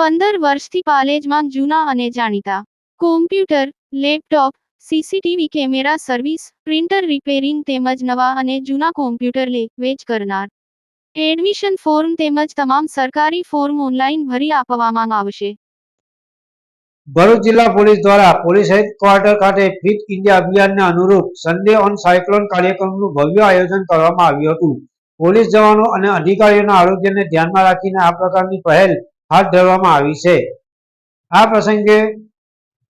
પંદર વર્ષથી પાલેજમાં જૂના અને જાણીતા. Computer laptop CCTV camera service printer repairing તેમજ નવા અને જૂના કોમ્પ્યુટર લે, વેચ કરનાર. એડમિશન ફોર્મ તેમજ તમામ સરકારી ફોર્મ ઓનલાઈન ભરી આપવામાં આવશે. ભરૂચ જિલ્લા પોલીસ દ્વારા પોલીસ હેડક્વાર્ટર ખાતે ફિટ ઇન્ડિયા અભિયાનને અનુરૂપ સન્ડે ઓન સાયક્લોન કાર્યક્રમનું ભવ્ય આયોજન કરવામાં આવ્યું હતું. પોલીસ જવાનો અને અધિકારીઓના આરોગ્યને ધ્યાનમાં રાખીને આ પ્રકારની પહેલ હાથ ધરવામાં આવી છે. આ પ્રસંગે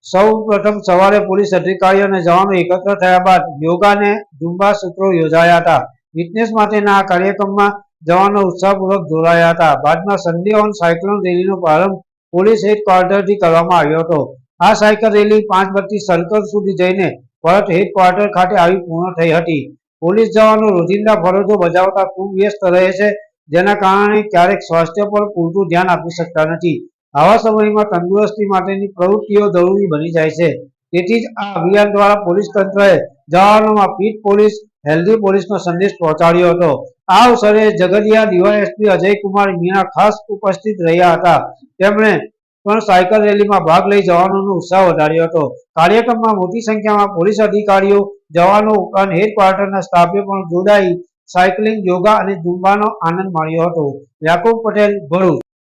સૌ પ્રથમ સવારે પોલીસ અધિકારીઓ અને જવાનો એકત્ર થયા બાદ યોગા અને ઝુંબા સૂત્રો યોજાયા હતા. ફિટનેસ માટેના આ કાર્યક્રમમાં જવાનો ઉત્સાહપૂર્વક જોડાયા હતા. બાદમાં સન્ડે ઓન સાયક્લોન રેલીનો પ્રારંભ પોલીસ હેડક્વાર્ટરથી કરવામાં આવ્યો હતો. આ સાયકલ રેલી પાંચ બત્તી સર્કલ સુધી જઈને પરત હેડક્વાર્ટર ખાતે આવી પૂર્ણ થઈ હતી. પોલીસ જવાનો રોજિંદા ફરજો બજાવતા ખૂબ વ્યસ્ત રહે છે. જેના કારણે ક્યારેક સ્વાસ્થ્ય પર પૂરતું ધ્યાન આપી શકતા નથી. આવા સમયમાં તંદુરસ્તી માટેની પ્રવૃત્તિઓ જરૂરી બની જાય છે. તેથી જ આ અભિયાન દ્વારા પોલીસ તંત્રએ જવાનોમાં ફિટ પોલીસ, હેલ્ધી પોલીસનો સંદેશ પહોંચાડ્યો હતો. આ અવસરે જગદિયા ડીવાયએસપી અજયકુમાર મીણા ખાસ ઉપસ્થિત રહ્યા હતા. તેમણે પણ સાયકલ રેલીમાં ભાગ લઈ જવાનોનો ઉત્સાહ વધાર્યો હતો. કાર્યક્રમમાં મોટી સંખ્યામાં પોલીસ અધિકારીઓ, જવાનો ઉપરાંત હેડક્વાર્ટરના સ્ટાફે પણ જોડાઈ સાયકલિંગ યોગા અને ઝુંબાનો આનંદ માણ્યો હતો. યાકુબ પટેલ ભરૂચ.